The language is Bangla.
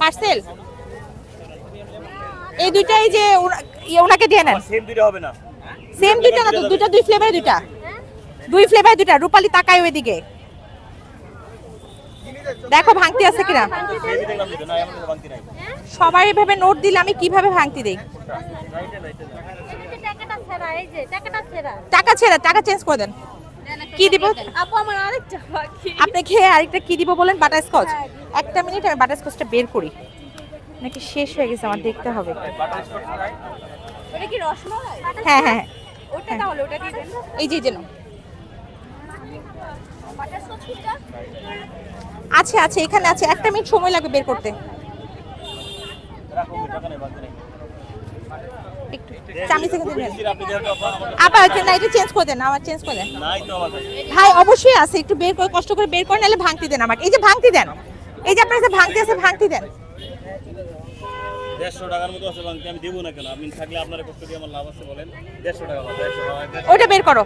পার্সেল? এই দুইটাই যে ইয়ে ওনাকে দিয়ে নেন। সেম দুইটা হবে না। সেম দুইটা না তো দুইটা দুই ফ্লেভারে দুইটা। দুই ফ্লেভার দুইটা। রূপালি তাকায় ওইদিকে। দেখো ভাঙতি আছে কিনা? সবাই এভাবে নোট দিলে আমি কীভাবে ভাঙতি দেই? টাকাটা ছেড়া এই যে টাকাটা ছেড়া। টাকা ছেড়ে টাকা চেঞ্জ করে দেন। কি দিব? আপু আমার আরেকটা বাকি। আপনি খেয়ে আরেকটা কি দিব বলেন? বাটার স্কচ একটা মিনিট আমি বাটার স্কচটা বের করি। নাকি শেষ হয়ে গেছে আমার দেখতে হবে। ওটা কি রসমালাই? হ্যাঁ হ্যাঁ হ্যাঁ। ওটা তাহলে ওটা দিয়ে দেন। এই যে যেন আছে আছে এখানে আছে। একটা মিনিট সময় লাগবে বের করতে। রাখো টাকা নাই একটু থেকে দিবেন না এটা চেঞ্জ করে দেন আমার চেঞ্জ করে দেন। ভাই অবশ্যই আছে একটু বের করে কষ্ট করে বের করে নাহলে ভাঙতি দেন আমাকে। এই যে ভাঙতি দেন এই যে আপনার কাছে ভাঙতি আছে ভাঙতি দেন। দেড়শো টাকার মতো আছে ভাঙতি আমি দেবো না কেন? আপনি থাকলে আপনার কষ্ট দিয়ে আমার লাভ আছে বলেন। দেড়শো টাকা ওটা বের করো।